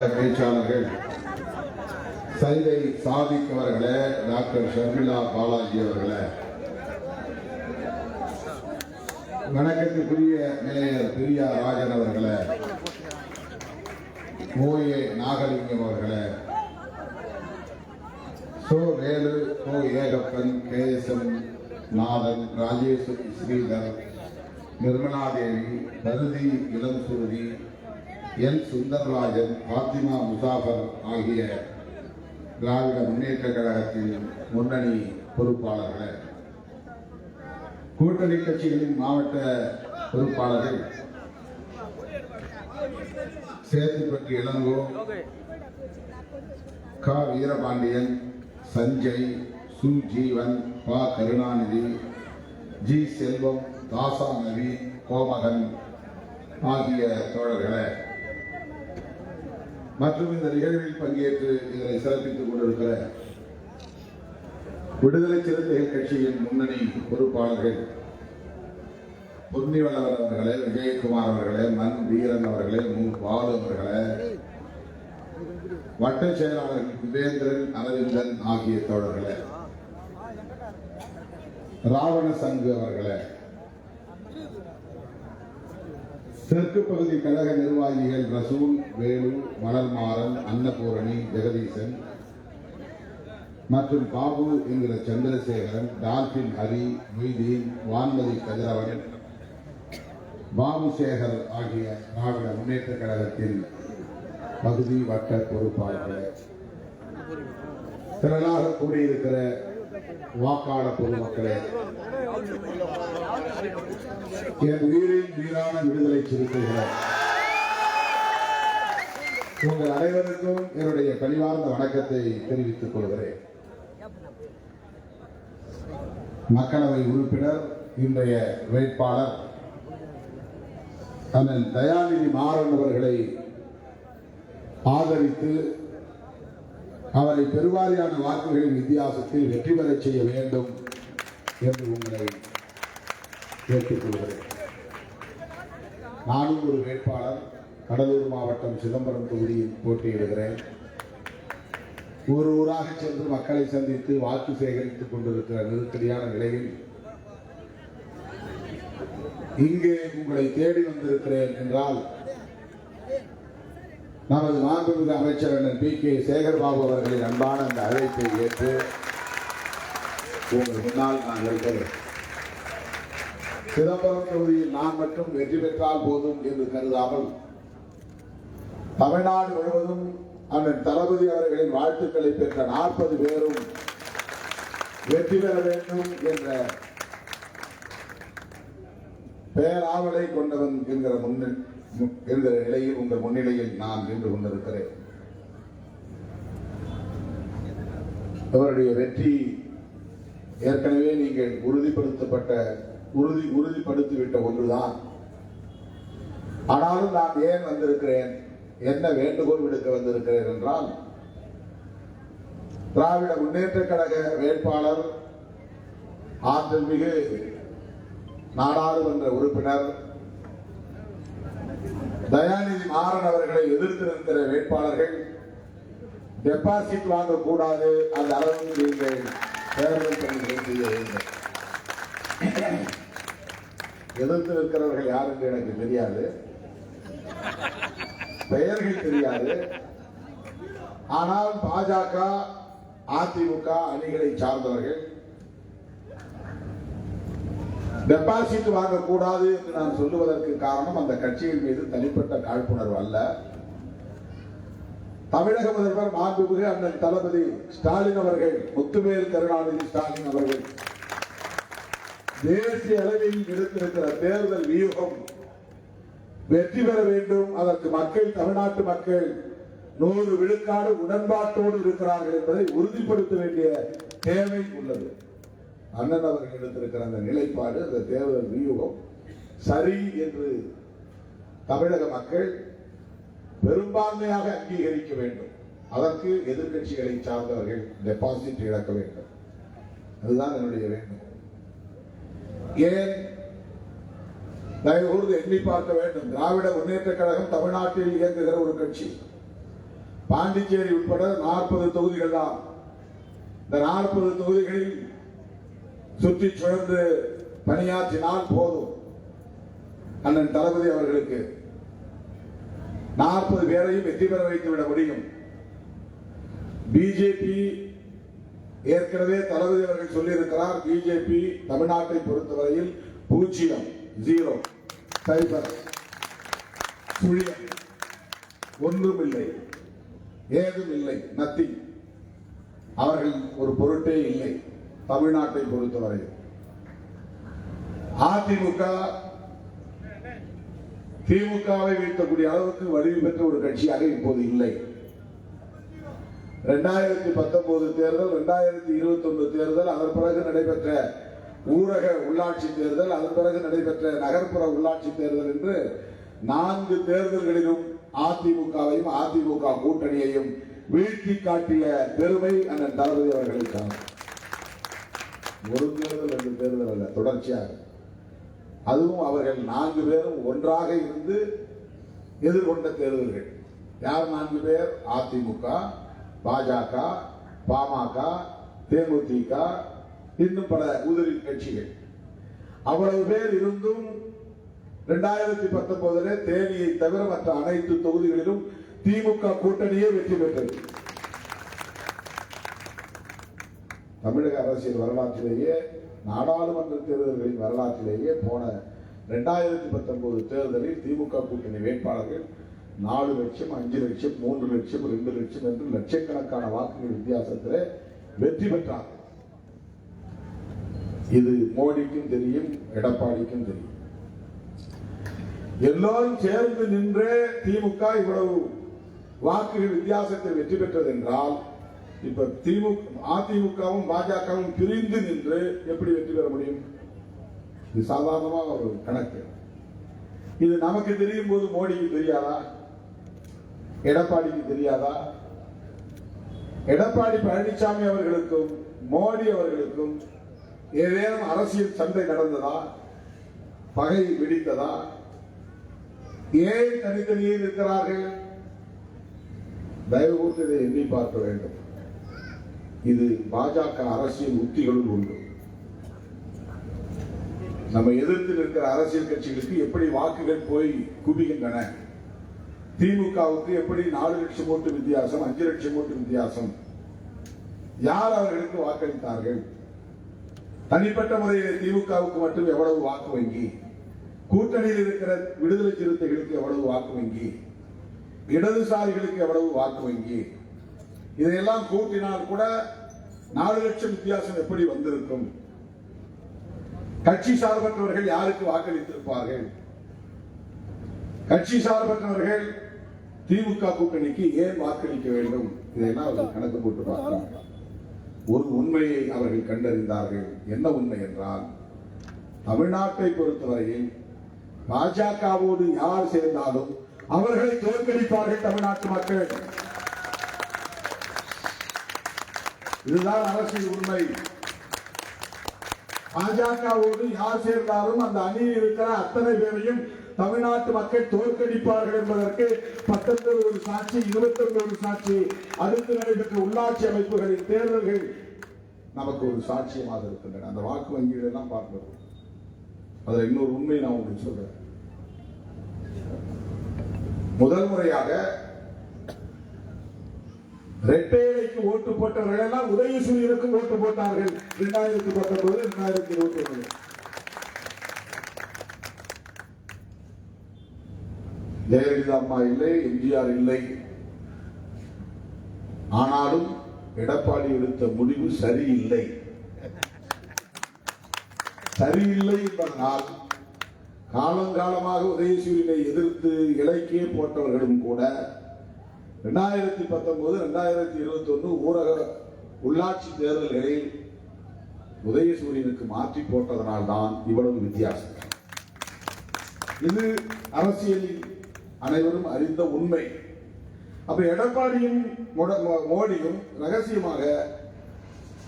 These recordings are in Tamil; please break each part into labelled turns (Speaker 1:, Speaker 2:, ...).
Speaker 1: பேச்சாளர்கள். சைதை சாதிக் அவர்களே டாக்டர் ஷர்மிளா பாலாஜி அவர்களே. வணக்கத்துக்குரிய மேயர் பிரியா ராஜன் அவர்களே. ஓஏ நாகலிங்கம் அவர்களே. Cho Velu O Ekappan K S M Nathan Rajeswari Sridhar Nirmaladevi Parithi Ilam Sruthi என் சுந்தரராஜன் பாத்திமா முசாஃபர் ஆகிய திராவிட முன்னேற்ற கழகத்தின் முன்னணி பொறுப்பாளர்களே. கூட்டணி கட்சிகளின் மாவட்ட பொறுப்பாளர்கள். சேத்துப்பட்டி இளங்கோ க. வீரபாண்டியன் சஞ்சய் சு ஜீவன் ப. கருணாநிதி ஜி. செல்வம் தாசா நவி கோமகன் ஆகிய தோழர்களே. மற்றும் இந்த நிகழ்வில் பங்கேற்று இதனை சிறப்பித்துக் கொண்டிருக்கிற விடுதலை சிறுத்தைகள் கட்சியின் முன்னணி பொறுப்பாளர்கள் பொன்னிவளவன் அவர்களே விஜயகுமார் அவர்களே மண் வீரன் அவர்களே மு. பாலு அவர்களே வட்ட செயலாளர்கள் குபேந்திரன் அரவிந்தன் ஆகிய தோழர்களே ராவண சங்கு அவர்களே தெற்கு பகுதி கழக நிர்வாகிகள் ரசூல் வேலு மலர்மாறன் அன்னபூரணி ஜெகதீசன் மற்றும் பாபு என்கிற சந்திரசேகரன் டால்பின் ஹரி மொய்தீன் வான்மதி கதிரவன் பாபு சேகர் ஆகிய திராவிட முன்னேற்ற கழகத்தின் பகுதி வட்ட பொறுப்பாளர்கள். திரளாக கூடியிருக்கிற வாக்காள பொதுமக்களே. என் உயிரின் வீரான விடுதலை சிறுத்தைகளே உங்கள் அனைவருக்கும் என்னுடைய பணிவார்ந்த வணக்கத்தை தெரிவித்துக் கொள்கிறேன். மக்களவை உறுப்பினர் இன்றைய வேட்பாளர் அண்ணன் தயாநிதி மாறன் அவர்களை ஆதரித்து அவரை பெருவாரியான வாக்குகளின் வித்தியாசத்தில் வெற்றி பெறச் செய்ய வேண்டும் என்று உங்களை கேட்டுக்கொள்கிறேன் நானும் ஒரு வேட்பாளர் கடலூர் மாவட்டம் சிதம்பரம் தொகுதியில் போட்டியிடுகிறேன். ஊர் ஊராக சென்று மக்களை சந்தித்து வாக்கு சேகரித்துக் கொண்டிருக்கிற நெருக்கடியான நிலையில் இங்கே உங்களை தேடி வந்திருக்கிறேன் என்றால் நமது மாண்புமிகு அமைச்சர் அண்ணன் பி கே சேகர்பாபு அவர்களின் அன்பான அந்த அழைப்பை ஏற்று உங்கள் முன்னால் நான் இருக்கிறேன். சிதம்பரம் தொகுதியில் நான் மட்டும் வெற்றி பெற்றால் போதும் என்று கருதாமல் தமிழ்நாடு முழுவதும் அண்ணன் தளபதி அவர்களின் வாழ்த்துக்களை பெற்ற நாற்பது பேரும் வெற்றி பெற வேண்டும் என்ற பேராவலை கொண்டவன் என்கிற முன்ன என்கிற நிலையில் உங்கள் முன்னிலையில் நான் நின்று கொண்டிருக்கிறேன். அவருடைய வெற்றி ஏற்கனவே நீங்கள் உறுதிப்படுத்தப்பட்ட உறுதி உறுதிப்படுத்திவிட்ட ஒன்றுதான். ஆனாலும் நான் ஏன் வந்திருக்கிறேன்? என்ன வேண்டுகோள் விடுக்க வந்திருக்கிறேன் என்றால் திராவிட முன்னேற்ற கழக வேட்பாளர் ஆற்றல் மிகு நாடாளுமன்ற உறுப்பினர் தயாநிதி மாறன் அவர்களை எதிர்த்து நிற்கிற வேட்பாளர்கள் டெபாசிட் வாங்கக்கூடாது. அந்த அளவுக்கு நீங்கள் தேர்தல் பணிகளை செய்ய வேண்டும். எதிர்த்து நிற்கிறவர்கள் யார் என்று எனக்கு தெரியாது. பெயர்கள் தெரியாது. ஆனால் பாஜக அதிமுக அணிகளை சார்ந்தவர்கள் டெபாசிட் வாங்கக்கூடாது என்று நான் சொல்லுவதற்கு காரணம் அந்த கட்சியின் மீது தனிப்பட்ட காழ்ப்புணர்வு அல்ல. தமிழக முதல்வர் மாண்புமிகு அண்ணன் தளபதி ஸ்டாலின் அவர்கள் முத்துவேல் கருணாநிதி ஸ்டாலின் அவர்கள் தேசிய அளவில் எடுத்திருக்கிற தேர்தல் வியூகம் வெற்றி பெற வேண்டும். அதற்கு மக்கள் தமிழ்நாட்டு மக்கள் நூறு விழுக்காடு உடன்பாட்டோடு இருக்கிறார்கள் என்பதை உறுதிப்படுத்த வேண்டிய தேவை உள்ளது. அண்ணன் அவர்கள் எடுத்திருக்கிற அந்த நிலைப்பாடு அந்த தேவர் வியூகம் சரி என்று தமிழக மக்கள் பெரும்பான்மையாக அங்கீகரிக்க வேண்டும். அதற்கு எதிர்க்கட்சிகளை சார்ந்தவர்கள் டெபாசிட் இழக்க வேண்டும். அதுதான் என்னுடைய வேண்டும் ஏன்? தயவுகூர்ந்து எண்ணி பார்க்க வேண்டும். திராவிட முன்னேற்ற கழகம் தமிழ்நாட்டில் இயங்குகிற ஒரு கட்சி. பாண்டிச்சேரி உட்பட நாற்பது தொகுதிகள் தான். இந்த நாற்பது தொகுதிகளில் சுற்றி சுழன்று பணியாற்றினால் போதும். அண்ணன் தளபதி அவர்களுக்கு நாற்பது பேரையும் வெற்றி பெற வைத்து விட முடியும். பிஜேபி ஏற்கனவே தளபதி அவர்கள் சொல்லியிருக்கிறார் பிஜேபி தமிழ்நாட்டை பொறுத்தவரையில் பூஜ்ஜியம் ஜீரோ சைபர் சுழியம். ஒன்றும் இல்லை ஏதும் இல்லை நத்திங் அவர்கள் ஒரு பொருட்டே இல்லை. தமிழ்நாட்டை பொறுத்தவரை அதிமுக திமுகவை வீழ்த்தக்கூடிய அளவுக்கு வலிமை பெற்ற ஒரு கட்சியாக இப்போது இல்லை. இரண்டாயிரத்தி பத்தொன்பது தேர்தல் இரண்டாயிரத்தி இருபத்தி ஒன்று தேர்தல் அதன் பிறகு நடைபெற்ற ஊரக உள்ளாட்சி தேர்தல் அதன் பிறகு நடைபெற்ற நகர்ப்புற உள்ளாட்சி தேர்தல் என்று நான்கு தேர்தல்களிலும் அதிமுகவையும் அதிமுக கூட்டணியையும் வீழ்த்தி காட்டிய பெருமை அண்ணன் தளபதி அவர்களுக்கான ஒரு தேர்தல் ரெண்டு தேர்தல் அல்ல தொடர்ச்சியாக. அதுவும் அவர்கள் நான்கு பேரும் ஒன்றாக இருந்து எதிர்கொண்ட தேர்தல்கள். யார் நான்கு பேர்? அதிமுக பாஜக பாமக தேமுதிக இன்னும் பல உதிரி கட்சிகள். அவ்வளவு பேர் இருந்தும் இரண்டாயிரத்தி பத்தொன்பதிலே தேனியை தவிர மற்ற அனைத்து தொகுதிகளிலும் திமுக கூட்டணியே வெற்றி பெற்றது. தமிழக அரசியல் வரலாற்றிலேயே நாடாளுமன்ற தேர்தல்களின் வரலாற்றிலேயே போன ரெண்டாயிரத்தி பத்தொன்பது தேர்தலில் திமுக கூட்டணி வேட்பாளர்கள் நாலு லட்சம் அஞ்சு லட்சம் மூன்று லட்சம் ரெண்டு லட்சம் என்று லட்சக்கணக்கான வாக்குகள் வித்தியாசத்தில் வெற்றி பெற்றார்கள். இது மோடிக்கும் தெரியும் எடப்பாடிக்கும் தெரியும். எல்லோரும் சேர்ந்து நின்றே திமுக இவ்வளவு வாக்குகள் வித்தியாசத்தை வெற்றி பெற்றது என்றால் இப்ப திமுக அதிமுகவும் பாஜகவும் பிரிந்து நின்று எப்படி வெற்றி பெற முடியும்? இது சாதாரணமா ஒரு கணக்கு. இது நமக்கு தெரியும் போது மோடிக்கு தெரியாதா? எடப்பாடிக்கு தெரியாதா? எடப்பாடி பழனிசாமி அவர்களுக்கும் மோடி அவர்களுக்கும் ஏதேனும் அரசியல் சண்டை நடந்ததா? பகை வெடித்ததா? ஏன் தனித்தனியே இருக்கிறார்கள் தயவு கூர்ந்து இதை எண்ணி பார்க்க வேண்டும். இது பாஜக அரசியல் உத்திகளுள் உண்டு நம்ம எதிர்த்து நிற்கிற அரசியல் கட்சிகளுக்கு எப்படி வாக்குகள் போய் குவிகின்றன? திமுகவுக்கு எப்படி நாலு லட்சம் ஓட்டு வித்தியாசம் அஞ்சு லட்சம் ஓட்டு வித்தியாசம்? யார் அவர்களுக்கு வாக்களித்தார்கள்? தனிப்பட்ட முறையில் திமுகவுக்கு மட்டும் எவ்வளவு வாக்கு வங்கி? கூட்டணியில் இருக்கிற விடுதலை சிறுத்தைகளுக்கு எவ்வளவு வாக்கு வங்கி? இடதுசாரிகளுக்கு எவ்வளவு வாக்கு வங்கி? இதையெல்லாம் கூட்டினால் கூட நாலு லட்சம் வித்தியாசம் எப்படி வந்திருக்கும்? கட்சி சார்பற்றவர்கள் யாருக்கு வாக்களித்திருப்பார்கள்? கட்சி சார்பற்றவர்கள் திமுக கூட்டணிக்கு ஏன் வாக்களிக்க வேண்டும்? இதையெல்லாம் அவர்கள் கணக்கு போட்டு பார்க்கிறாங்க ஒரு உண்மையை அவர்கள் கண்டறிந்தார்கள். என்ன உண்மை என்றால் தமிழ்நாட்டை பொறுத்தவரையில் பாஜகவோடு யார் சேர்ந்தாலும் அவர்களை தோற்கடிப்பார்கள் தமிழ்நாட்டு மக்கள். இதுதான் அரசியல் உண்மை பாஜகவோடு யார் சேர்ந்தாலும் அந்த அணியில் இருக்கிற அத்தனை பேரையும் தமிழ்நாட்டு மக்கள் தோற்கடிப்பார்கள் என்பதற்கு பத்தொன்பது ஒரு சாட்சி இருபத்தொன்று ஒரு சாட்சி அடுத்து நடைபெற்ற உள்ளாட்சி அமைப்புகளின் தேர்தல்கள் நமக்கு ஒரு சாட்சியமாக இருக்கின்றன. அந்த வாக்கு வங்கிகள் எல்லாம் பார்க்கிறோம் அதுல இன்னொரு உண்மை நான் உங்களுக்கு சொல்றேன். முதல் முறையாக ரெட்டேலைக்கு ஓட்டு போட்டவர்கள் எல்லாம் உதயசூரியனுக்கும் ஓட்டு போட்டார்கள். இரண்டாயிரத்தி பத்தொன்பது இரண்டாயிரத்தி இருபத்தி ஒன்பது ஜெயலலிதா அம்மா இல்லை எம்ஜிஆர் இல்லை. ஆனாலும் எடப்பாடி எடுத்த முடிவு சரியில்லை. சரியில்லை என்பதனால் காலங்காலமாக உதயசூரியனை எதிர்த்து இலக்கிய போட்டவர்களும் கூட ரெண்டாயிரத்தி பத்தொன்பது ரெண்டாயிரத்தி இருபத்தி ஒன்று ஊரக உள்ளாட்சி தேர்தல்களில் உதயசூரியனுக்கு மாற்றி போட்டதனால் தான் இவ்வளவு வித்தியாசம் இது அரசியலில் அனைவரும் அறிந்த உண்மை. அப்ப எடப்பாடியும் மோ- மோடியும் ரகசியமாக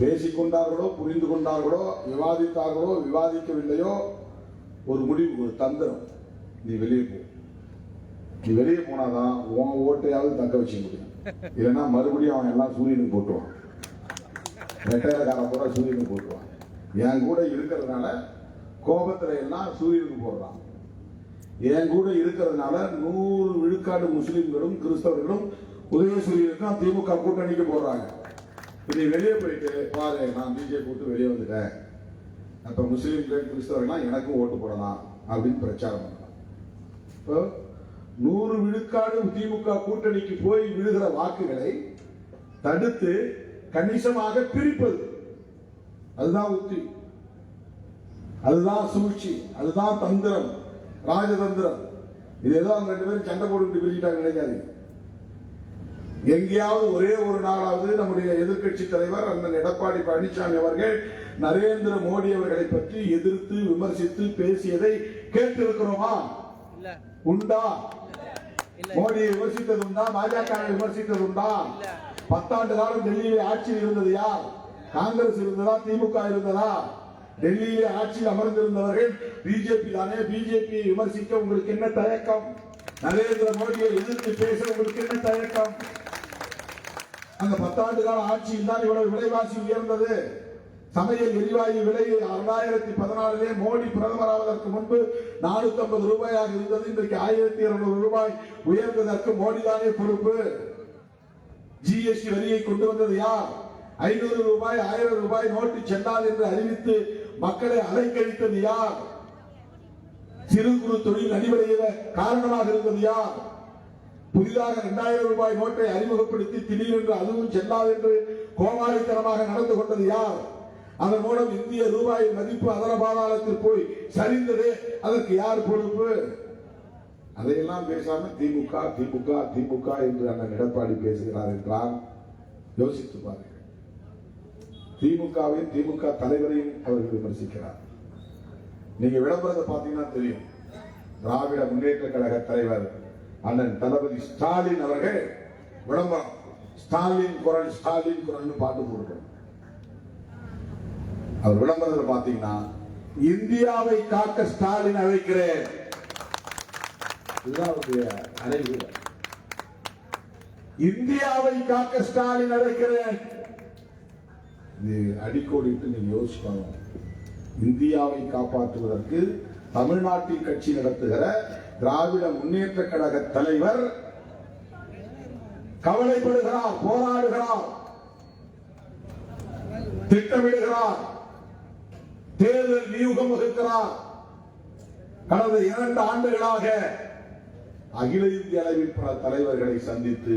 Speaker 1: பேசிக்கொண்டார்களோ புரிந்து கொண்டார்களோ விவாதித்தார்களோ விவாதிக்கவில்லையோ ஒரு முடிவு ஒரு தந்திரம். நீ வெளியே போ. நீ வெளியே போனாதான் உன் ஓட்டையாவது தக்க வச்சுக்க முடியும் இல்லைன்னா மறுபடியும் அவன் எல்லாம் சூரியனுக்கு போட்டுருவான். ரெட்டையக்காரன் கூட சூரியனுக்கு போட்டுருவான். என் கூட இருக்கிறதுனால கோபத்துல எல்லாம் சூரியனுக்கு போடுறான். என் கூட இருக்கிறதுனால நூறு விழுக்காடு முஸ்லீம்களும் கிறிஸ்தவர்களும் உதயசூரியனுக்கும் திமுக கூட்டணிக்கு போடுறாங்க. இதை வெளியே போயிட்டு பாரு நான் பிஜேபி போட்டு வெளியே வந்துட்டேன். அப்ப முஸ்லீம்கள் கிறிஸ்தவர்கள்லாம் எனக்கும் ஓட்டு போடலாம் அப்படின்னு பிரச்சாரம் பண்ணலாம் இப்போ நூறு விழுக்காடு திமுக கூட்டணிக்கு போய் விழுகிற வாக்குகளை தடுத்து கணிசமாக பிரிப்பது. அதுதான் உத்தி. அதுதான் சூழ்ச்சி. அதுதான் தந்திரம். ராஜதந்திரம். இது ஏதோ அவங்க ரெண்டு பேரும் சண்டை போட்டு பிரிச்சுட்டாங்க நினைக்காதீங்க. எங்கேயாவது ஒரே ஒரு நாளாவது நம்முடைய எதிர்க்கட்சி தலைவர் அண்ணன் எடப்பாடி பழனிசாமி அவர்கள் நரேந்திர மோடி அவர்களை பற்றி எதிர்த்து விமர்சித்து பேசியதை கேட்டிருக்கிறோமா? உண்டா? மோடியை விமர்சித்தது உண்டா பாஜக விமர்சித்தது உண்டா பத்தாண்டு காலம் டெல்லியிலே ஆட்சியில் இருந்தது யார்? காங்கிரஸ் இருந்ததா? திமுக இருந்ததா? டெல்லியிலே ஆட்சியில் அமர்ந்திருந்தவர்கள் பிஜேபி தானே? பிஜேபியை விமர்சிக்க உங்களுக்கு என்ன தயக்கம்? நரேந்திர மோடியை எதிர்த்து பேச உங்களுக்கு என்ன தயக்கம்? அந்த பத்தாண்டு கால ஆட்சியில் தான் இவ்வளவு விலைவாசி உயர்ந்தது. சமையல் எரிவாயு விலை இரண்டாயிரத்தி பதினாலிலே மோடி பிரதமராவதற்கு முன்பு நானூத்தி ஐம்பது ரூபாயாக இருந்தது. இன்றைக்கு ஆயிரத்தி இருநூறு ரூபாய் உயர்ந்ததற்கு மோடி தானே பொறுப்பு. ஜிஎஸ்டி வரியை கொண்டு வந்தது யார்? ஐநூறு ரூபாய் ஆயிரம் ரூபாய் நோட்டு சென்றால் என்று அறிவித்து மக்களை அலைக்கழித்தது யார்? சிறு குறு தொழில் அடிப்படையில காரணமாக இருந்தது யார்? புதிதாக இரண்டாயிரம் ரூபாய் நோட்டை அறிமுகப்படுத்தி திடீரென்று அதுவும் செல்லாது என்று கோமாளித்தனமாக நடந்து கொண்டது யார்? அதன் மூலம் இந்திய ரூபாயின் மதிப்பு அதர பாதாளத்தில் போய் சரிந்ததே. அதற்கு யார் பொறுப்பு? அதையெல்லாம் பேசாம திமுக திமுக திமுக என்று அண்ணன் எடப்பாடி பேசுகிறார் என்றால் யோசித்து பாருங்கள். திமுகவையும் திமுக தலைவரையும் அவர்கள் விமர்சிக்கிறார். நீங்க விளம்பரத்தை பார்த்தீங்கன்னா தெரியும். திராவிட முன்னேற்ற கழக தலைவர் அண்ணன் தளபதி ஸ்டாலின் அவர்கள் விளம்பரம். ஸ்டாலின் குரல் ஸ்டாலின் குரல்னு பாட்டு போடுறார் அவர் விளம்பரத்தில் பார்த்தீங்கன்னா இந்தியாவை காக்க ஸ்டாலின் அழைக்கிறேன். அவருடைய அழைப்பு. இந்தியாவை காக்க ஸ்டாலின் அழைக்கிறேன். இது அடிக்கோடிட்டு நீங்க யோசிக்கணும் இந்தியாவை காப்பாற்றுவதற்கு தமிழ்நாட்டில் கட்சி நடத்துகிற திராவிட முன்னேற்ற கழக தலைவர் கவலைப்படுகிறார் போராடுகிறார் திட்டமிடுகிறார். தேர்தல் வியூகம் வகுக்கிறார். கடந்த இரண்டு ஆண்டுகளாக அகில இந்திய அளவில் பல தலைவர்களை சந்தித்து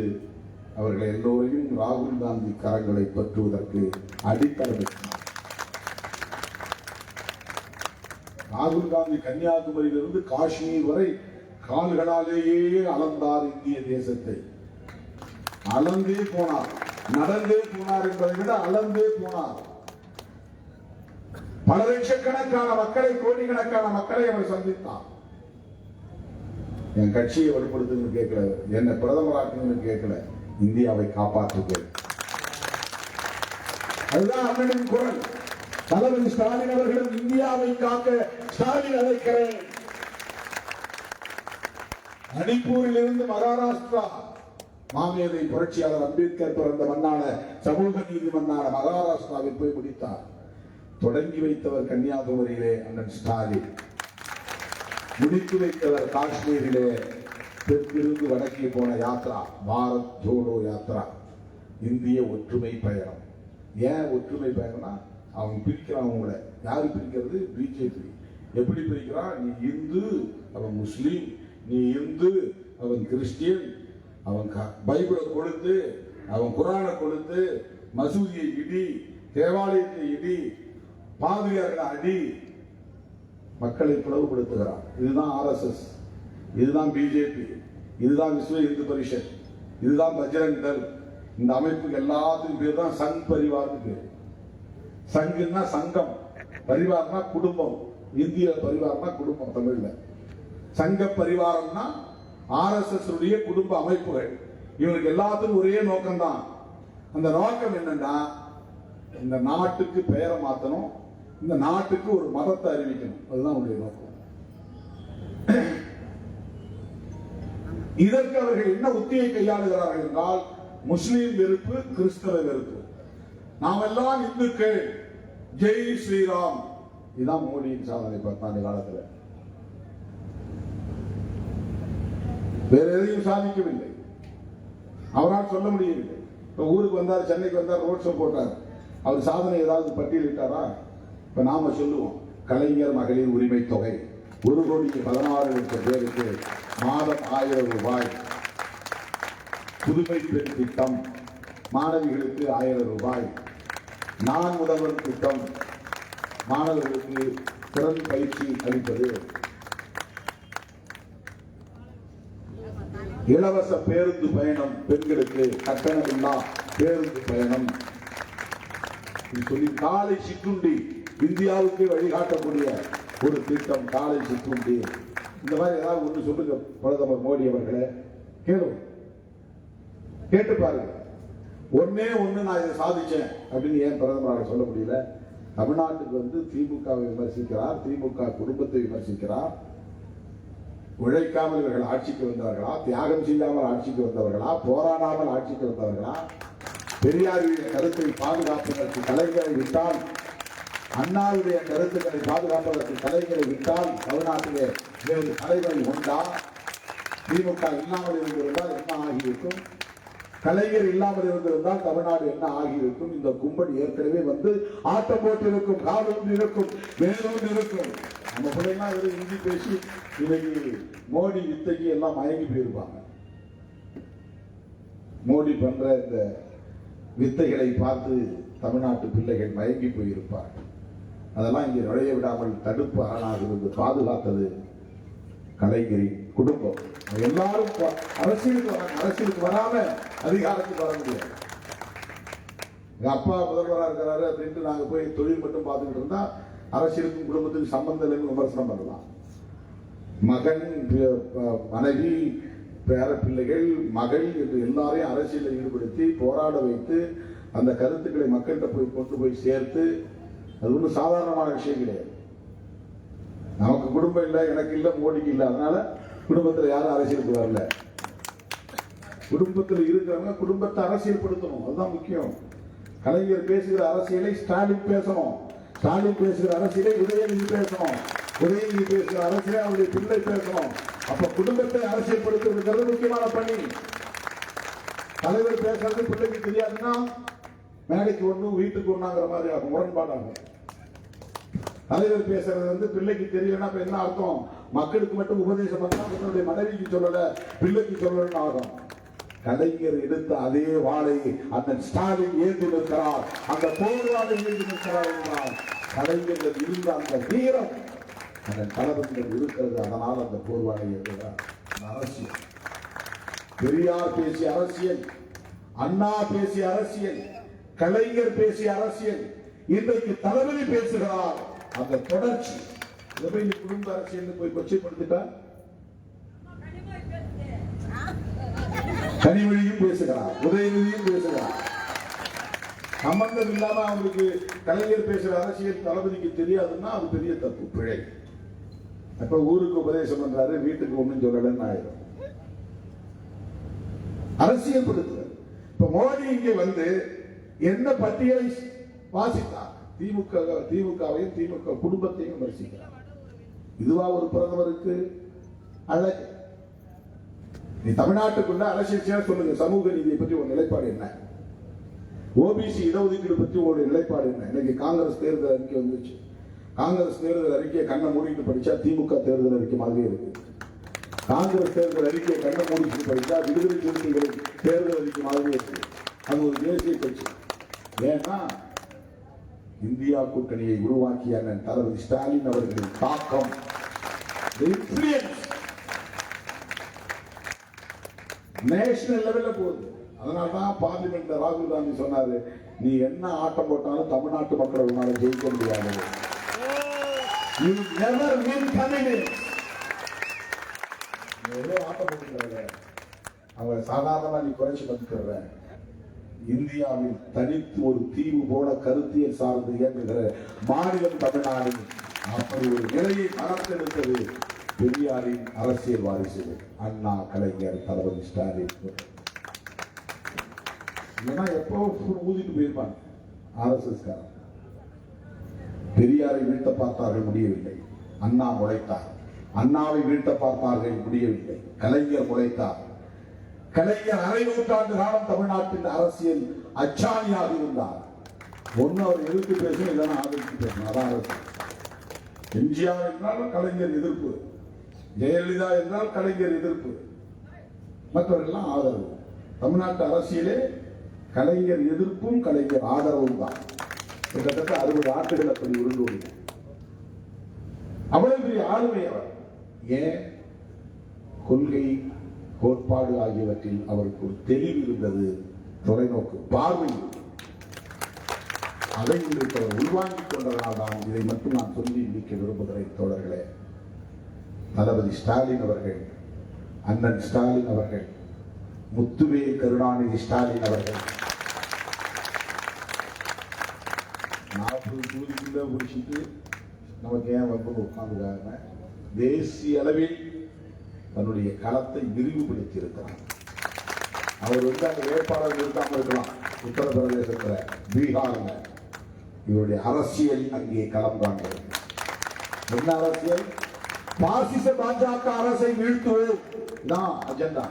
Speaker 1: அவர்கள் எல்லோரையும் ராகுல் காந்தி கரங்களை பற்றுவதற்கு அடித்தளமிட்டார் ராகுல் காந்தி கன்னியாகுமரியிலிருந்து காஷ்மீர் வரை கால்களாலேயே அளந்தார் இந்திய தேசத்தை. அளந்தே போனார். நடந்தே போனார் என்பதை விட அளந்தே போனார். பல லட்சக்கணக்கான மக்களை கோடிக்கணக்கான மக்களை அவர் சந்தித்தார் என் கட்சியை வலுப்படுத்துன்னு கேட்கல என்னை பிரதமராக்கணும்னு கேட்கல இந்தியாவை காப்பாற்றுங்க. அதுதான் அண்ணனின் குரல். தளபதி ஸ்டாலின் அவர்களும் இந்தியாவை காக்க ஸ்டாலின் அழைக்கிறேன். மணிப்பூரில் இருந்து மகாராஷ்டிரா. மாமேதை புரட்சியாளர் அம்பேத்கர் பிறந்த மண்ணான சமூக நீதி மண்ணான மகாராஷ்டிராவில் போய் முடித்தார். தொடங்கி வைத்தவர் கன்னியாகுமரியிலே அண்ணன் ஸ்டாலின். முடித்து வைத்தவர் காஷ்மீரிலே தெற்கிருந்து வடக்கே போன யாத்ரா பாரத் ஜோடோ யாத்ரா. இந்திய ஒற்றுமை பயணம். ஏன் ஒற்றுமை பயணம்னா அவன் பிரிக்கிறான் அவங்கள யாரு பிரிக்கிறது? பிஜேபி. எப்படி பிரிக்கிறான் நீ இந்து அவன் முஸ்லீம். நீ இந்து அவன் கிறிஸ்டியன். அவன் க- பைபிளை கொடுத்து அவன் குரானை கொடுத்து மசூதியை இடி தேவாலயத்தை இடி பாதிரியார்களை அடி மக்களை பிளவுபடுத்துகிறார். இதுதான் ஆர்எஸ்எஸ் இதுதான் பிஜேபி இதுதான் விஸ்வ இந்து பரிஷத். இதுதான் பஜ்ரங் தள். இந்த அமைப்புக்கு எல்லாத்துக்கும் பேர் தான் சங் பரிவார்னு பேர். சங்குன்னா சங்கம். பரிவார்னா குடும்பம். இந்திய பரிவார்னா குடும்பம் தமிழ்ல. சங்க பரிவாரம்னா ஆர்எஸ்எஸ் உடைய குடும்ப அமைப்புகள். இவங்களுக்கு எல்லாத்துக்கும் ஒரே நோக்கம்தான். அந்த நோக்கம் என்னன்னா இந்த நாட்டுக்கு பெயரை மாத்தணும் இந்த நாட்டுக்கு ஒரு மதத்தை அறிவிக்கணும். அதுதான் உங்களுடைய நோக்கம். இதற்கு அவர்கள் என்ன உத்தியை கையாளுகிறார்கள் என்றால் முஸ்லீம் வெறுப்பு கிறிஸ்தவ வெறுப்பு. நாம் எல்லாம் இந்துக்கள். ஜெய் ஸ்ரீராம். இதுதான் மோடியின் சாதனை பத்தாண்டு காலத்துல. வேற எதையும் சாதிக்கவில்லை. அவரால் சொல்ல முடியவில்லை. இப்ப ஊருக்கு வந்தார் சென்னைக்கு வந்தார் ரோட் ஷோ போட்டார். அவர் சாதனை ஏதாவது பட்டியலிட்டாரா? இப்போ நாம் சொல்லுவோம் கலைஞர் மகளிர் உரிமை தொகை. ஒரு கோடிக்கு பதினாறு லட்சம் பேருக்கு மாதம் ஆயிரம் ரூபாய் புதுமை பெண் திட்டம். மாணவிகளுக்கு ஆயிரம் ரூபாய். நான் முதல்வர் திட்டம். மாணவர்களுக்கு திறன் பயிற்சி அளிப்பது. இலவச பேருந்து பயணம் பெண்களுக்கு கட்டணமில்லா பேருந்து பயணம். சொல்லி காலை சிற்றுண்டி. இந்தியாவுக்கு வழிகாட்டக்கூடிய ஒரு திட்டம் காலை சிற்றுண்டி இந்த மாதிரி ஏதாவது ஒன்று சொல்லுங்க பிரதமர் மோடி அவர்களே. கேளுங்க. கேட்டு பாருங்க. ஒன்னே ஒன்று நான் இதை சாதிச்சேன் அப்படின்னு ஏன் பிரதமராக சொல்ல முடியல? தமிழ்நாட்டுக்கு வந்து திமுகவை விமர்சிக்கிறார் திமுக குடும்பத்தை விமர்சிக்கிறார். உழைக்காமல் இவர்கள் ஆட்சிக்கு வந்தவர்களா தியாகம் செய்யாமல் ஆட்சிக்கு வந்தவர்களா? போராடாமல் ஆட்சிக்கு வந்தவர்களா? பெரியாருடைய கருத்தை பாதுகாப்பதற்கு கலைஞரை விட்டால் அண்ணாவுடைய கருத்துக்களை பாதுகாப்பதற்கு தலைகளை விட்டால் தமிழ்நாட்டிலே வேறு தலைவர்கள் உண்டா? திமுக இல்லாமல் இருந்திருந்தால் என்ன ஆகியிருக்கும்? கலைஞர் இல்லாமல் இருந்திருந்தால் தமிழ்நாடு என்ன ஆகியிருக்கும்? இந்த கும்பல் ஏற்கனவே வந்து ஆட்டம் போட்டிருக்கும் காலம் இருக்கும் வேறொன்று இருக்கும். நம்ம பிள்ளைங்களாம் வெறும் ஹிந்தி பேசி இன்னைக்கு மோடி வித்தைக்கு எல்லாம் மயங்கி போயிருப்பாங்க. மோடி பண்ற இந்த வித்தைகளை பார்த்து தமிழ்நாட்டு பிள்ளைகள் மயங்கி போயிருப்பார்கள் அதெல்லாம் இங்கே நுழைய விடாமல் தடுப்பு அரணாக இருந்து பாதுகாத்தது கலைஞரி குடும்பம். எல்லாரும் அரசியலுக்கு வர அரசியலுக்கு வராம அதிகாரத்துக்கு வர முடியாது. எங்க அப்பா முதல்வராக இருக்கிறாரு அப்படின்ட்டு நாங்கள் போய் தொழில் மட்டும் பார்த்துக்கிட்டு இருந்தா அரசியலுக்கும் குடும்பத்துக்கும் சம்பந்தம் இல்லைன்னு விமர்சனம் பண்ணலாம். மகன் ப- மனைவி பேர பிள்ளைகள் மகள் என்று எல்லாரையும் அரசியலில் ஈடுபடுத்தி போராட வைத்து அந்த கருத்துக்களை மக்கள்கிட்ட போய் கொண்டு போய் சேர்த்து அது ஒன்றும் சாதாரணமான விஷயம் கிடையாது. நமக்கு குடும்பம் இல்லை எனக்கு இல்லை மோடிக்கு இல்லை. அதனால குடும்பத்தில் யாரும் அரசியலுக்கு வரல. குடும்பத்தில் இருக்கிறவங்க குடும்பத்தை அரசியல்படுத்தணும். அதுதான் முக்கியம். கலைஞர் பேசுகிற அரசியலை ஸ்டாலின் பேசணும். ஸ்டாலின் பேசுகிற அரசியலை உதயநிதி பேசணும். உதயநிதி பேசுகிற அரசியலை அவருடைய பிள்ளை பேசணும். அப்ப குடும்பத்தை அரசியல்படுத்துவதற்கிறது முக்கியமான பணி. தலைவர் பேசுறது பிள்ளைக்கு தெரியாதுன்னா மேடைக்கு ஒன்றும் வீட்டுக்கு ஒன்றாங்கிற மாதிரி ஆகும் முரண்பாடாகும். தலைவர் பேசுறது வந்து பிள்ளைக்கு தெரியலன்னா அப்ப என்ன அர்த்தம்? மக்களுக்கு மட்டும் உபதேசம் பண்ணா தன்னுடைய மனைவிக்கு சொல்லல பிள்ளைக்கு சொல்லலன்னு ஆகும். கலைஞர் எடுத்த அதே வாளை அந்த ஸ்டாலின் ஏந்தி நிற்கிறார். அந்த போர்வாளை ஏந்தி நிற்கிறார் என்றால் கலைஞர்கள் இருந்த அந்த வீரம் அந்த தளபதிகள் இருக்கிறது. அதனால் அந்த போர்வாளை ஏற்றுகிறார் அந்த அரசியல். பெரியார் பேசிய அரசியல் அண்ணா பேசிய அரசியல் கலைஞர் பேசிய அரசியல் இன்றைக்கு தளபதி பேசுகிறார். அந்த தொடர்ச்சி எப்படி நீ குடும்ப அரசியல் போய் கொச்சைப்படுத்திட்டா? கனிமொழியும் பேசுகிறார் உதயநிதியும் பேசுகிறார் சம்பந்தம் இல்லாம அவங்களுக்கு கலைஞர் பேசுற அரசியல் தளபதிக்கு தெரியாதுன்னா அது பெரிய தப்பு பிழை. அப்ப ஊருக்கு உபதேசம் பண்றாரு வீட்டுக்கு ஒண்ணும் சொல்லலன்னு ஆயிரும். அரசியல் படுத்துற இப்ப மோடி இங்கே வந்து என்ன பட்டியலை வாசித்தார்? திமுக திமுகவையும் திமுக குடும்பத்தையும் விமர்சிக்கிறார் இதுவா ஒரு பிரதமருக்கு அழகு. நீ தமிழ்நாட்டுக்குள்ள அரசியல் சொல்லுங்க சமூக நீதியை பற்றி ஒரு நிலைப்பாடு என்ன? ஓபிசி இடஒதுக்கீடு பற்றி உங்களுடைய நிலைப்பாடு என்ன? இன்னைக்கு காங்கிரஸ் தேர்தல் அறிக்கை வந்துச்சு. காங்கிரஸ் தேர்தல் அறிக்கையை கண்ணை மூடிட்டு படிச்சா திமுக தேர்தல் அறிக்கை மாதிரி இருக்கு. காங்கிரஸ் தேர்தல் அறிக்கையை கண்ணை மூடிட்டு படிச்சா விடுதலை சிறுத்தைகளின் தேர்தல் அறிக்கை மாதிரி இருக்கு. அது ஒரு தேசிய கட்சி. ஏன்னா இந்தியா கூட்டணியை உருவாக்கிய அண்ணன் தளபதி ஸ்டாலின் அவர்களின் தாக்கம். நேஷனல் லெவலில் போகுது. அதனால தான் பார்லிமெண்ட்ல ராகுல் காந்தி சொன்னாரு நீ என்ன ஆட்டம் போட்டாலும் தமிழ்நாட்டு மக்களை உன்னால ஜெயிக்க முடியாது. யூ நெவர் வின் ஆட்டம் போட்டுக்கிறாங்க அவங்க சாதாரணமா நீ குறைச்சு பண்ணிக்கிறேன் இந்தியாவில் தனித்து ஒரு தீவு போல கருத்தியல் சார்ந்து இயங்குகிற மாநிலம் தமிழ்நாடு. அப்படி ஒரு நிலையை வளர்த்தெடுத்தது பெரியாரின் அரசியல் வாரிசு அண்ணா கலைஞர் தளபதி ஸ்டாலின். ஏன்னா எப்போ ஊதிட்டு போயிருப்பாங்க ஆர்எஸ்எஸ் காரன். பெரியாரை வீழ்த்த பார்த்தார்கள் முடியவில்லை. அண்ணா முளைத்தார். அண்ணாவை வீழ்த்த பார்த்தார்கள் முடியவில்லை. கலைஞர் முளைத்தார். கலைஞர் அரை நூற்றாண்டு காலம் தமிழ்நாட்டின் அரசியல் அச்சாணியாக இருந்தார். ஒண்ணு அவர் எதிர்த்து பேசணும் இல்லைன்னா ஆதரித்து பேசணும் அதான் அரசியல் எம்ஜிஆர் என்றால் கலைஞர் எதிர்ப்பு. ஜெயலலிதா என்றால் கலைஞர் எதிர்ப்பு. மற்றவர்கள்லாம் ஆதரவு. தமிழ்நாட்டு அரசியலே கலைஞர் எதிர்ப்பும் கலைஞர் ஆதரவும் தான். கிட்டத்தட்ட அறுபது ஆண்டுகள் அப்படி உருண்டு வருகிறது. அவ்வளவு பெரிய ஆளுமை அவர். ஏன்? கொள்கை கோட்பாடு ஆகியவற்றில் அவருக்கு ஒரு தெளிவு இருந்தது. தொலைநோக்கு பார்வை. அதை இன்றைக்கு அவர் உள்வாங்கிக் கொண்டதனால் தான் இதை மட்டும் நான் சொல்லி நீக்க விரும்புகிறேன் தோழர்களே. தளபதி ஸ்டாலின் அவர்கள் அண்ணன் ஸ்டாலின் அவர்கள் முத்துவே கருணாநிதி ஸ்டாலின் அவர்கள். நாற்பது தொகுதிக்குள்ள முடிச்சுட்டு நமக்கு ஏன் வந்து உட்கார்ந்துருக்காங்க? தேசிய அளவில் தன்னுடைய களத்தை விரிவுபடுத்தி இருக்கிறார் அவர் வந்து அந்த வேட்பாளர் இருக்காமல் இருக்கலாம். உத்தரப்பிரதேசத்தில் பீகாரில். இவருடைய அரசியல் அங்கே களம் காண்கிறது. என்ன அரசியல்? பாசிச பாஜக அரசை வீழ்த்துவோம். தான் அஜெண்டா.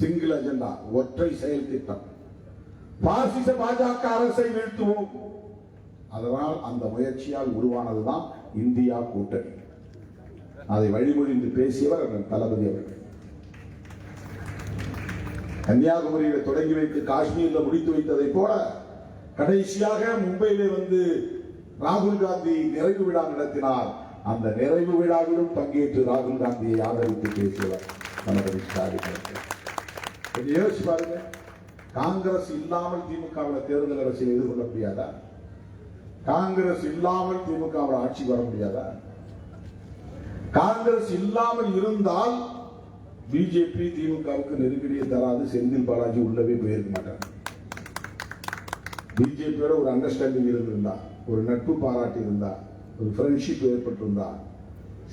Speaker 1: Single agenda. ஒற்றை செயல் திட்டம். பாசிச பாஜக அரசை வீழ்த்துவோம். அதனால் அந்த முயற்சியால் உருவானதுதான் இந்தியா கூட்டணி. அதை வழிமொழிந்து பேசியவர் அண்ணன் தளபதி அவர்கள். கன்னியாகுமரியில தொடங்கி வைத்து காஷ்மீர்ல முடித்து வைத்ததை போல கடைசியாக மும்பையிலே வந்து ராகுல் காந்தி நிறைவு விழா நடத்தினார். அந்த நிறைவு விழாவிலும் பங்கேற்று ராகுல் காந்தியை ஆதரித்து பேசியவர் தளபதி ஸ்டாலின் அவர்கள். யோசிச்சு பாருங்க. காங்கிரஸ் இல்லாமல் திமுகவில் தேர்தல் அரசியல் எதிர்கொள்ள முடியாதா? காங்கிரஸ் இல்லாமல் திமுகவில் ஆட்சி வர முடியாதா? காங்கிரஸ் இல்லாமல் இருந்தால் பிஜேபி திமுகவுக்கு நெருக்கடியை தராது செந்தில் பாலாஜி உள்ளவே போயிருக்க மாட்டார். பிஜேபியோட ஒரு அண்டர்ஸ்டாண்டிங் இருந்திருந்தா ஒரு நட்பு பாராட்டி இருந்தா ஒரு ஃப்ரெண்ட்ஷிப் ஏற்பட்டிருந்தா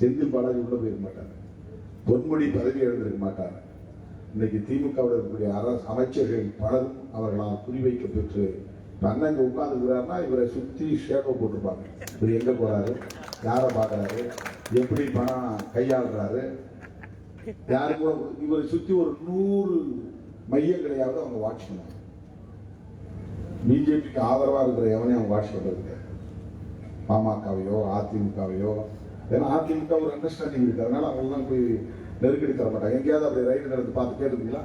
Speaker 1: செந்தில் பாலாஜி உள்ள போயிருக்க மாட்டார். பொன்முடி பதவி எழுந்திருக்க மாட்டார். இன்னைக்கு திமுகவில் இருக்கக்கூடிய அரசு அமைச்சர்கள் பலரும் அவர்களால் குறிவைக்க பெற்று இப்போ அண்ணன் இங்க உட்கார்ந்துக்கிறாருன்னா இவரை சுற்றி ஷேடோ போட்டிருப்பாங்க. இவர் எங்கே போறாரு? யாரை பார்க்கறாரு? எப்படி பணம் கையாளுறாரு? யாரு கூட இவரை சுற்றி ஒரு நூறு மையங்களையாவது அவங்க வாட்ச் பண்ணுவாங்க. பிஜேபிக்கு ஆதரவாக இருக்கிற எவனையும் அவங்க வாட்ச் பண்ணுறது பாமகவையோ அதிமுகவையோ. ஏன்னா அதிமுக ஒரு அண்டர்ஸ்டாண்டிங் இருக்கிறதுனால அதனால அவங்க தான் போய் நெருக்கடி தர மாட்டாங்க. எங்கேயாவது அப்படி ரயில் நடந்து பார்த்து கேட்டுருக்கீங்களா?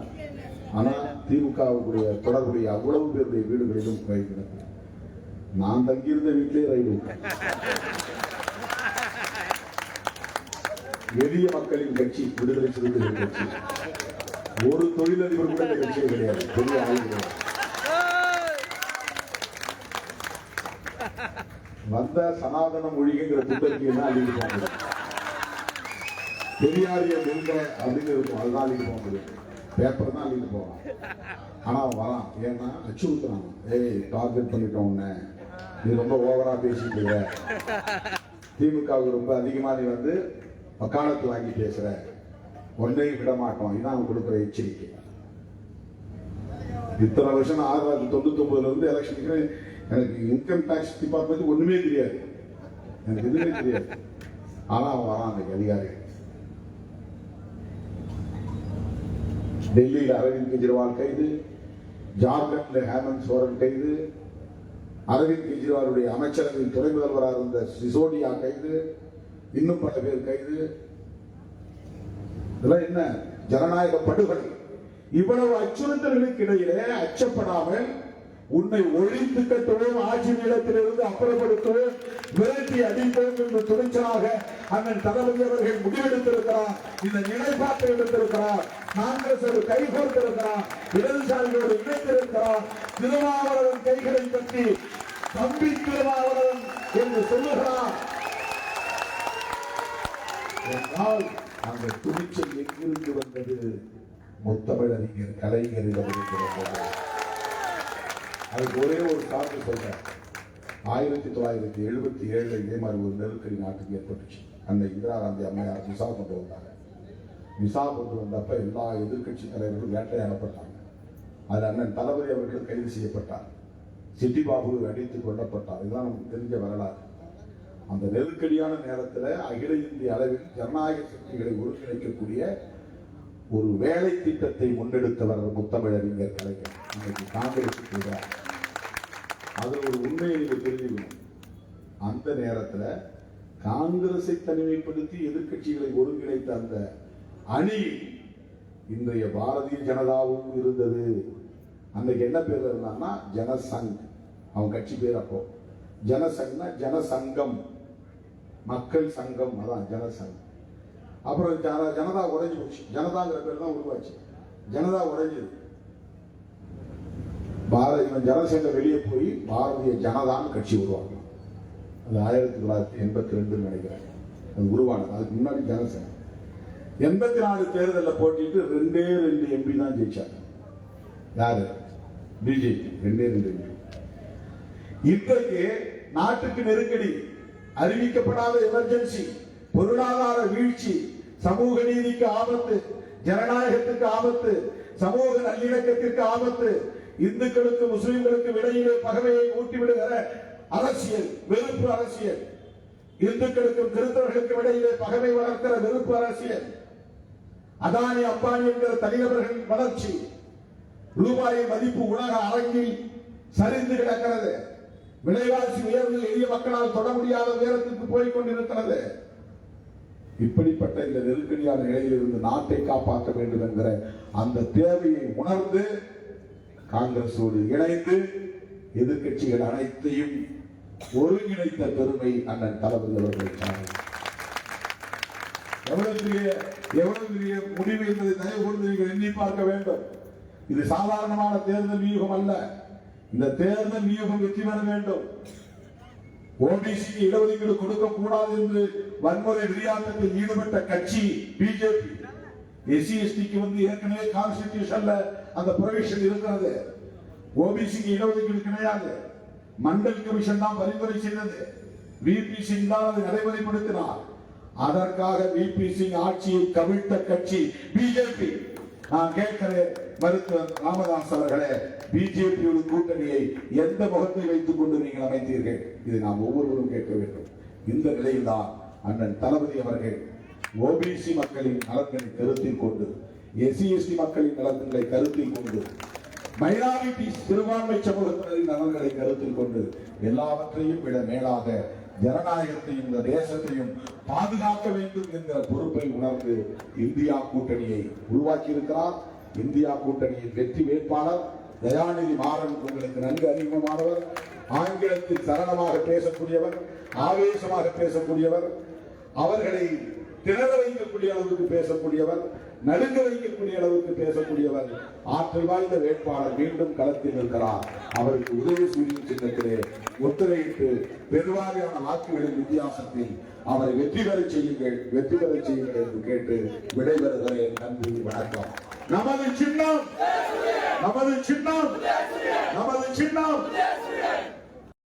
Speaker 1: ஆனால் திமுகவுடைய தொடர்புடைய அவ்வளவு பேருடைய வீடுகளிலும் ரயில் நடக்குது. நான் தங்கியிருந்த வீட்டிலே ரைடு எளிய மக்களின் கட்சி விடுதலை சிறுத்தைகள் கட்சி. ஒரு தொழிலதிபர் கூட இந்த கட்சியில் கிடையாது. பெரிய ஆள் கிடையாது. வந்த சனாதன மொழிகிற புத்தகத்தை தான் அள்ளிட்டு பெரியாரிய வெல்க அப்படின்னு இருக்கும் அதுதான் அள்ளிட்டு போக முடியும் பேப்பர் தான் அள்ளிட்டு போவான் ஆனால் அவன் வரான். ஏன்னா அச்சுறுத்துறான். ஏய் டார்கெட் பண்ணிட்டோம் உன்னை. நீ ரொம்ப ஓவரா பேசிட்டு இருக்க. திமுகவுக்கு ரொம்ப அதிகமாக நீ வந்து வக்காலத்து வாங்கி பேசுற ஒன்றையும் விட மாட்டோம் இதுதான் அவன் கொடுக்குற எச்சரிக்கை. இத்தனை வருஷம் ஆறு ஆயிரத்தி தொள்ளாயிரத்தி தொண்ணூத்தி ஒன்பதுல இருந்து எலெக்ஷனுக்கு எனக்கு இன்கம் டாக்ஸ் டிபார்ட்மெண்ட் ஒண்ணுமே தெரியாது. எனக்கு எதுவுமே தெரியாது. ஆனா அவன் வரான் அன்னைக்கு அதிகாரி டெல்லியில் அரவிந்த் கெஜ்ரிவால் கைது ஜார்க்கண்ட்ல ஹேமந்த் சோரன் கைது அரவிந்த் கெஜ்ரிவாலுடைய அமைச்சரவையின் துணை முதல்வராக இருந்த சிசோடியா கைது இன்னும் பல பேர் கைது. இதெல்லாம் என்ன? ஜனநாயக படுகொலை. இவ்வளவு அச்சுறுத்தல்களுக்கு இடையிலே அச்சப்படாமல் உன்னை ஒழித்து கட்டுவோம் ஆட்சி நிலத்திலிருந்து அப்புறப்படுத்தவும் விரட்டி அடிப்போம் என்று துணிச்சலாக அண்ணன் தளபதி அவர்கள் முடிவெடுத்திருக்கிறார். இந்த நிலைப்பாட்டை எடுத்திருக்கிறார். காங்கிரஸ் ஒரு கைகோர்த்திருக்கிறார் இடதுசாரிகளோடு இணைத்திருக்கிறார். திருமாவளவன் கைகளை பற்றி தம்பி திருமாவளவன் என்று சொல்லுகிறார். என்றால் அந்த துணிச்சல் எங்கிருந்து வந்தது? முத்தமிழறிஞர் கலைஞரிடமிருந்து வந்தது. அதுக்கு ஒரே ஒரு சான்று சொல்றேன். ஆயிரத்தி தொள்ளாயிரத்தி எழுபத்தி ஏழுல இதே மாதிரி ஒரு நெருக்கடி நாட்டுக்கு ஏற்பட்டுச்சு. அந்த இந்திரா காந்தி அம்மையார் விசா கொண்டு வந்தாங்க. விசா கொண்டு வந்தப்ப எல்லா எதிர்க்கட்சி தலைவர்களும் வேட்டையாடப்பட்டாங்க. அதில் அண்ணன் தளபதி அவர்கள் கைது செய்யப்பட்டார். சிட்டி பாபு அடித்து கொல்லப்பட்டார். இதுதான் நமக்கு தெரிஞ்ச வரலாறு. அந்த நெருக்கடியான நேரத்தில் அகில இந்திய அளவில் ஜனநாயக சக்திகளை ஒருங்கிணைக்கக்கூடிய ஒரு வேலை திட்டத்தை முன்னெடுத்தவர் முத்தமிழறிஞர் கலைஞர் இன்னைக்கு காங்கிரஸ் கூட அது ஒரு உண்மையை நீங்கள் தெரிஞ்சுக்கணும். அந்த நேரத்தில் காங்கிரஸை தனிமைப்படுத்தி எதிர்க்கட்சிகளை ஒருங்கிணைத்த அந்த அணி இன்றைய பாரதிய ஜனதாவும் இருந்தது. அன்னைக்கு என்ன பேர் இருந்தான்னா ஜனசங். அவன் கட்சி பேர் அப்போ. ஜனசங்னா ஜனசங்கம். மக்கள் சங்கம் அதான் ஜனசங்கம். அப்புறம் ஜன- ஜனதா உடைஞ்சு போச்சு. ஜனதாங்கிற பேர் தான் உருவாச்சு. ஜனதா உடைஞ்சது. பாரதி ஜனசங்கம் வெளியே போய் பாரதிய ஜனதான்னு கட்சி உருவாக்கணும். அது ஆயிரத்தி தொள்ளாயிரத்தி எண்பத்தி ரெண்டுன்னு நினைக்கிறேன். அது உருவானது. அதுக்கு முன்னாடி ஜனசங்கம். எண்பத்தி நாலு தேர்தலில் போட்டிட்டு ரெண்டே ரெண்டு எம்பி தான் ஜெயிச்சாங்க. யாரு? பிஜேபி. ரெண்டே ரெண்டு எம்பி இன்றைக்கு நாட்டுக்கு நெருக்கடி. அறிவிக்கப்படாத எமர்ஜென்சி பொருளாதார வீழ்ச்சி சமூக நீதிக்கு ஆபத்து ஜனநாயகத்துக்கு ஆபத்து சமூக நல்லிணக்கத்திற்கு ஆபத்து இந்துக்களுக்கு முஸ்லிம்களுக்கு இடையிலே பகவையை ஊட்டிவிடுகிற அரசியல் வெறுப்பு அரசியல். இந்துக்களுக்கும் கிறிஸ்தவர்களுக்கும் இடையிலே பகவை வளர்க்கிற வெறுப்பு அரசியல். அதானி அப்பானி என்கிற தனிநபர்களின் வளர்ச்சி. ரூபாயின் மதிப்பு உலக அரங்கில் சரிந்து கிடக்கிறது. விலைவாசி உயர்வில் எளிய மக்களால் தொட முடியாத உயரத்துக்கு போய் கொண்டிருக்கிறது. இப்படிப்பட்ட இந்த நெருக்கடியான நிலையில் இருந்து நாட்டை காப்பாற்ற வேண்டும் என்கிற அந்த தேவையை உணர்ந்து காங்கிரஸோடு இணைந்து எதிர்க்கட்சிகள் அனைத்தையும் ஒருங்கிணைத்த பெருமை அண்ணன் தளபதி அவர்கள் எவ்வளவு பெரிய எவ்வளவு பெரிய முடிவு என்பதை தயவு நீங்கள் எண்ணி பார்க்க வேண்டும். இது சாதாரணமான தேர்தல் வியூகம் அல்ல. இந்த தேர்தல் வியூகம் வெற்றி பெற வேண்டும். ஓபிசிக்கு இடஒதுக்கீடு கொடுக்க கூடாது என்று வன்முறை விளையாட்டத்தில் ஈடுபட்ட கட்சி பிஜேபி எஸ்சி எஸ்டிக்கு வந்து ஏற்கனவே கான்ஸ்டிடியூஷன்ல அந்த ப்ரொவிஷன் இருக்கிறது. ஓபிசிக்கு இடஒதுக்கீடு கிடையாது. மண்டல் கமிஷன் தான் பரிந்துரை செய்தது. விபி சிங் தான் அதை நடைமுறைப்படுத்தினார். அதற்காக விபி சிங் ஆட்சியை கவிழ்த்த கட்சி பிஜேபி நான் கேட்கிறேன் மருத்துவர் ராமதாஸ் அவர்களே பிஜேபியோட கூட்டணியை எந்த முகத்தை வைத்துக் கொண்டு நீங்கள் அமைத்தீர்கள்? இதை நாம் ஒவ்வொருவரும் கேட்க வேண்டும். இந்த நிலையில்தான் அண்ணன் தளபதி அவர்கள் ஓபிசி மக்களின் நலன்களை கருத்தில் கொண்டு எஸ்சி எஸ்டி மக்களின் நலன்களை கருத்தில் கொண்டு மைனாரிட்டி சிறுபான்மை சமூகத்தினரின் நலன்களை கருத்தில் கொண்டு எல்லாவற்றையும் விட மேலாக ஜனநாயகத்தையும் இந்த தேசத்தையும் பாதுகாக்க வேண்டும் என்கிற பொறுப்பை உணர்ந்து இந்தியா கூட்டணியை உருவாக்கி இருக்கிறார் இந்தியா கூட்டணியின் வெற்றி வேட்பாளர் தயாநிதி மாறன் உங்களுக்கு நன்கு அறிமுகமானவர் ஆங்கிலத்தில் சரளமாக பேசக்கூடியவர் ஆவேசமாக பேசக்கூடியவர் அவர்களை திணற வைக்கக்கூடிய அளவுக்கு பேசக்கூடியவர் நடுங்க வைக்கக்கூடிய அளவுக்கு பேசக்கூடியவர் ஆற்றல் வாய்ந்த வேட்பாளர் மீண்டும் களத்தில் இருக்கிறார் அவருக்கு உதவி சூரியன் சின்னத்திலே ஒத்துழைப்பு பெருவாரியான வாக்குகளின் வித்தியாசத்தில் அவரை வெற்றி பெற செய்யுங்கள் வெற்றி பெற செய்யுங்கள் என்று கேட்டு விடைபெறுகிறேன். நன்றி வணக்கம். நமது சின்னம் நமது சின்னம் நமது சின்னம்.